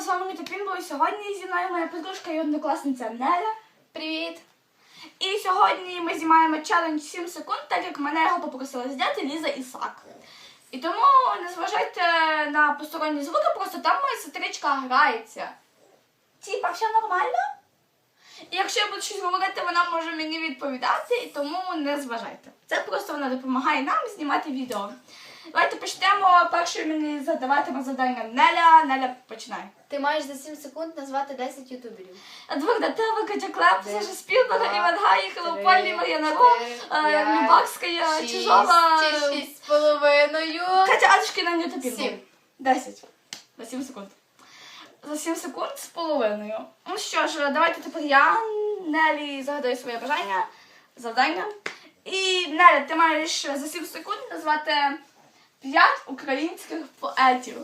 з вами Міта Пінбо, і сьогодні зі мною моя подружка і однокласниця Неля. Привіт! І сьогодні ми знімаємо челендж 7 секунд, так як мене його попросила зняти Ліза Ісак. І тому не зважайте на посторонні звуки, просто там моя сестричка грається. Типа, все нормально? І якщо я буду щось говорити, вона може мені відповідати, і тому не зважайте. Це просто вона допомагає нам знімати відео. Давайте почнемо. Першою мені задаватиме завдання Неля. Неля починай. Ти маєш за 7 секунд назвати 10 ютуберів. Едварда Тева, Катя Клеп, Один, Саша Іван Гаї, Хелопольні, Мар'яна чотири, е, Шість Чижова, чи шість з половиною. Катя Адушкіна, Пінбол. Сім. Десять. За 7 секунд. За 7 секунд з половиною. Ну що ж, давайте тепер я, Нелі, загадаю своє бажання, завдання. І Неля, ти маєш за 7 секунд назвати 5 українських поетів.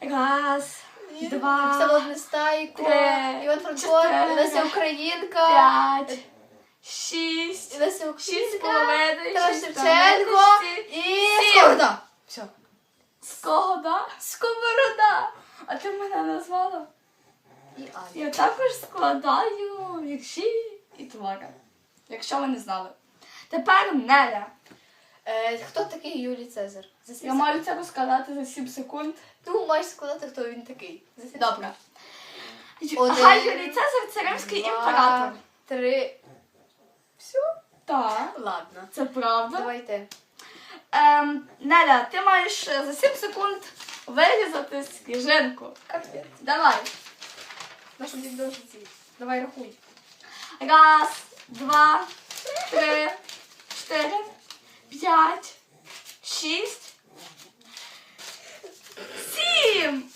Раз, два, Всеволод Нестайко, три, Іван Франко, чотири, Леся Українка, п'ять, шість, Леся шість з Українка, половиною, Тарас шість Шевченко і сім. Сковорода. Все. Сковорода? Сковорода. А ти мене назвала? І Аня. Я також складаю вірші і твори. Якщо ви не знали. Тепер Неля. Е, Хто такий Юлій Цезар? За 7 Я маю це розказати за 7 секунд. Ну, маєш сказати, хто він такий. За 7 Добре. Один, Ага, Юлій Цезар це римський Два, імператор. Три. Все? Так, Ладно. це правда. Давайте. Ем, Неля, ти маєш е, за 7 секунд вирізати сніжинку. Капець. Давай. Наші дідожиці. Давай рахуй. Раз, два, три, чотири, п'ять, шість, сім.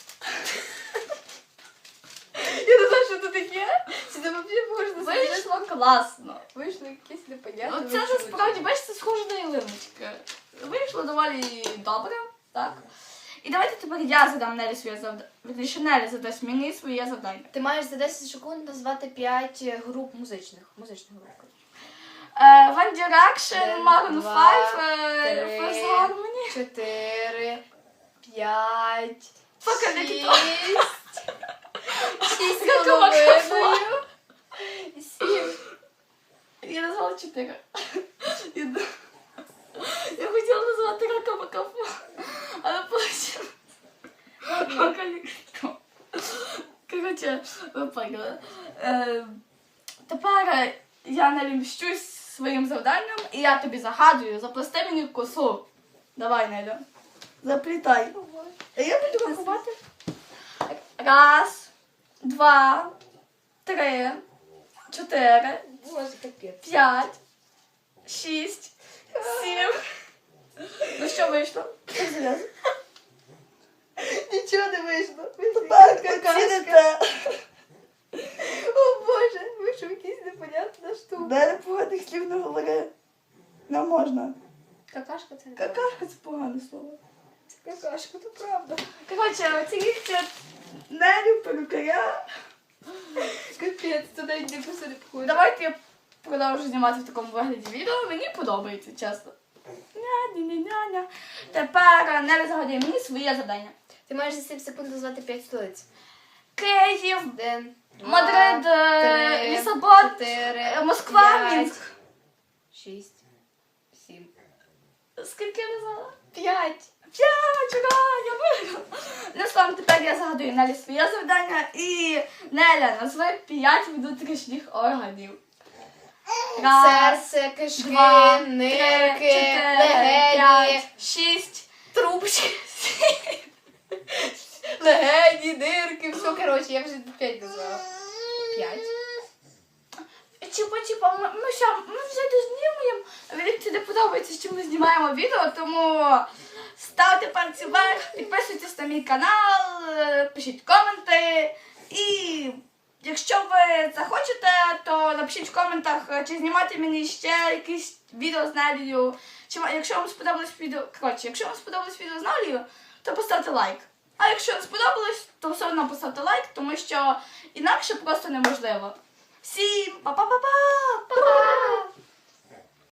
Я не знаю, що це таке. Це не взагалі похоже на Вийшло класно. Вийшло якесь непонятне. Оце насправді, бачите, це схоже на ялиночки. Вийшло доволі добре, так? І давайте тепер я задам Нелі своє завдання. Вірніше, Нелі задасть мені своє завдання. Ти маєш за 10 секунд назвати 5 груп музичних. Музичних груп. Е, One Direction, Maroon 5, е. First Harmony. 4, 5, Поки не 6, кито. 6 Яка з половиною. 7. Я назвала чотири. Я, хотіла назвати рака макафу, але потім Макаліто. Коротше, ви поняли. Е, тепер я не лімщусь своїм завданням, і я тобі загадую, заплести мені косу. Давай, Неля. Заплітай. А я буду рахувати. Раз, два, три, чотири, Боже, капець. п'ять, шість, сім. Ну що вийшло? Нічого не вийшло. Він Так, какашка. Поганих слів не говори. Не можна. Какашка це не Какашка це погане слово. Це какашка, то правда. Коротше, оцініть Нелю перукаря. Капець, це навіть не. Давайте я продовжу знімати в такому вигляді відео. Мені подобається, чесно. Ня-ня-ня-ня. Тепер Неля загадує мені своє завдання. Ти маєш за 7 секунд назвати 5 столиць. Київ, Один, Мадрид, е, чотири, Москва, п'ять, Мінськ. Шість, сім. Скільки я назвала? П'ять. П'ять, ура, я виграла. Ну, словом, тепер я загадую Нелі своє завдання. І Неля, назви п'ять внутрішніх органів. Раз, Серце, кишки, два, три, нирки, чотири, легені, п'ять, шість, трубочки. Легені, нирки, все, коротше, я вже п'ять назвала. П'ять. Чіпа, чіпа, ми, ми, ще, ми вже дознімаємо. Мені не подобається, що ми знімаємо відео, тому ставте пальці вверх, підписуйтесь на мій канал, пишіть коменти. І якщо ви захочете, то напишіть в коментах, чи знімати мені ще якісь відео з Нелією. Чи якщо вам сподобалось відео, коротше, якщо вам сподобалось відео з Нелією, то поставте лайк. А якщо не сподобалось, то все одно поставте лайк, тому що інакше просто неможливо. Всім па-па-па-па! Па-па!